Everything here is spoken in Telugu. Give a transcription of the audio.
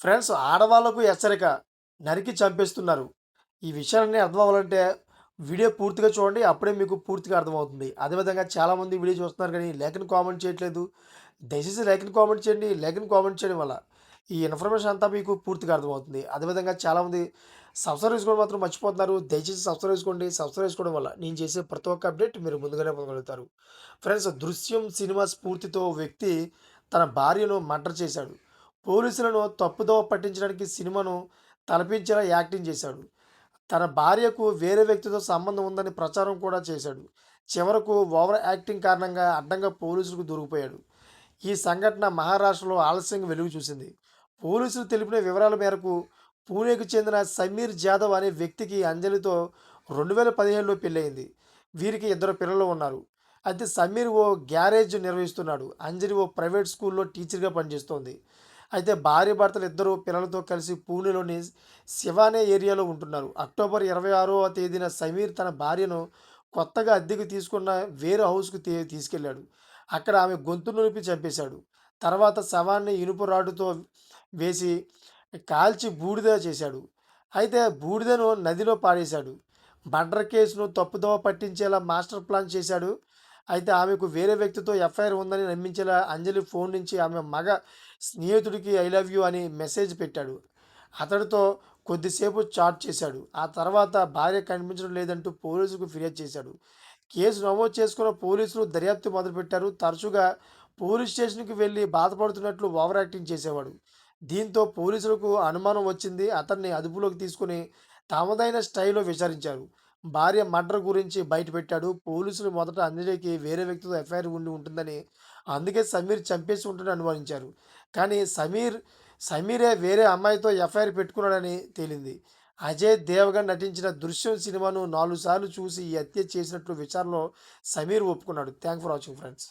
ఫ్రెండ్స్ ఆడవాళ్ళకు హెచ్చరిక నరికి చంపేస్తున్నారు. ఈ విషయాలన్నీ అర్థం అవ్వాలంటే వీడియో పూర్తిగా చూడండి. అప్పుడే మీకు పూర్తిగా అర్థమవుతుంది. అదేవిధంగా చాలామంది వీడియో చూస్తున్నారు కానీ లేఖను కామెంట్ చేయట్లేదు. దయచేసి లైక్‌ని కామెంట్ చేయండి. లేఖను కామెంట్ చేయడం వల్ల ఈ ఇన్ఫర్మేషన్ అంతా మీకు పూర్తిగా అర్థమవుతుంది. అదేవిధంగా చాలామంది సబ్స్క్రైబ్ చేసుకోవడం మాత్రం మర్చిపోతున్నారు. దయచేసి సబ్స్క్రైబ్ చేసుకోండి. సబ్స్క్రైబ్ చేసుకోవడం వల్ల నేను చేసే ప్రతి ఒక్క అప్డేట్ మీరు ముందుగానే పొందగలుగుతారు. ఫ్రెండ్స్ 'దృశ్యం' సినిమా స్ఫూర్తితో వ్యక్తి తన భార్యను మర్డర్ చేశాడు. పోలీసులను తప్పుదోవ పట్టించడానికి సినిమాను తలపించేలా యాక్టింగ్ చేశాడు. తన భార్యకు వేరే వ్యక్తితో సంబంధం ఉందని ప్రచారం కూడా చేశాడు. చివరకు ఓవర్ యాక్టింగ్ కారణంగా అడ్డంగా పోలీసులకు దొరికిపోయాడు. ఈ సంఘటన మహారాష్ట్రలో ఆలస్యంగా వెలుగు చూసింది. పోలీసులు తెలిపిన వివరాల మేరకు పూణేకు చెందిన సమీర్ జాదవ్ అనే వ్యక్తికి అంజలితో రెండు వేల పదిహేనులో పెళ్ళయింది వీరికి ఇద్దరు పిల్లలు ఉన్నారు. అయితే సమీర్ ఓ గ్యారేజ్ నిర్వహిస్తున్నాడు. అంజలి ఓ ప్రైవేట్ స్కూల్‌లో టీచర్‌గా పనిచేస్తోంది. అయితే భార్యాభర్తలు ఇద్దరూ పిల్లలతో కలిసి పూణేలోని శివానే ఏరియాలో ఉంటున్నారు. అక్టోబర్ 26వ తేదీన సమీర్ తన భార్యను కొత్తగా అద్దెకు తీసుకున్న వేరే హౌస్‌కు తీసుకెళ్ళాడు. అక్కడ ఆమె గొంతు నులిపి చంపేశాడు. తర్వాత శవాన్ని ఇనుప రాడ్డుతో వేసి కాల్చి బూడిద చేశాడు. అయితే బూడిదను నదిలో పాడేశాడు. మర్డర్ కేసును తప్పుదోవ పట్టించేలా మాస్టర్ ప్లాన్ చేశాడు. అయితే ఆమెకు వేరే వ్యక్తితో ఎఫ్ఐఆర్ ఉందని నమ్మించేలా అంజలి ఫోన్ నుంచి ఆమె మగ స్నేహితుడికి ఐ లవ్ యూ అని మెసేజ్ పెట్టాడు. అతడితో కొద్దిసేపు చాట్ చేశాడు. ఆ తర్వాత భార్య కనిపించడం లేదంటూ పోలీసులకు ఫిర్యాదు చేశాడు. కేసు నమోదు చేసుకున్న పోలీసులు దర్యాప్తు మొదలుపెట్టారు. తరచుగా పోలీస్ స్టేషన్‌కి వెళ్ళి బాధపడుతున్నట్లు ఓవర్ యాక్టింగ్ చేసేవాడు. దీంతో పోలీసులకు అనుమానం వచ్చింది. అతన్ని అదుపులోకి తీసుకుని తమదైన స్టైల్‌లో విచారించారు. భార్య మర్డర్ గురించి బయటపెట్టాడు. పోలీసులు మొదట అంజలికి వేరే వ్యక్తితో ఎఫ్ఐఆర్ ఉండి ఉంటుందని, అందుకే సమీర్ చంపేసి ఉంటుందని అనుమానించారు. కానీ సమీర్ సమీరే వేరే అమ్మాయితో ఎఫ్ఐఆర్ పెట్టుకున్నాడని తేలింది. అజయ్ దేవగన్ నటించిన 'దృశ్యం' సినిమాను నాలుగు సార్లు చూసి ఈ హత్య చేసినట్లు విచారణలో సమీర్ ఒప్పుకున్నాడు. Thank for watching friends.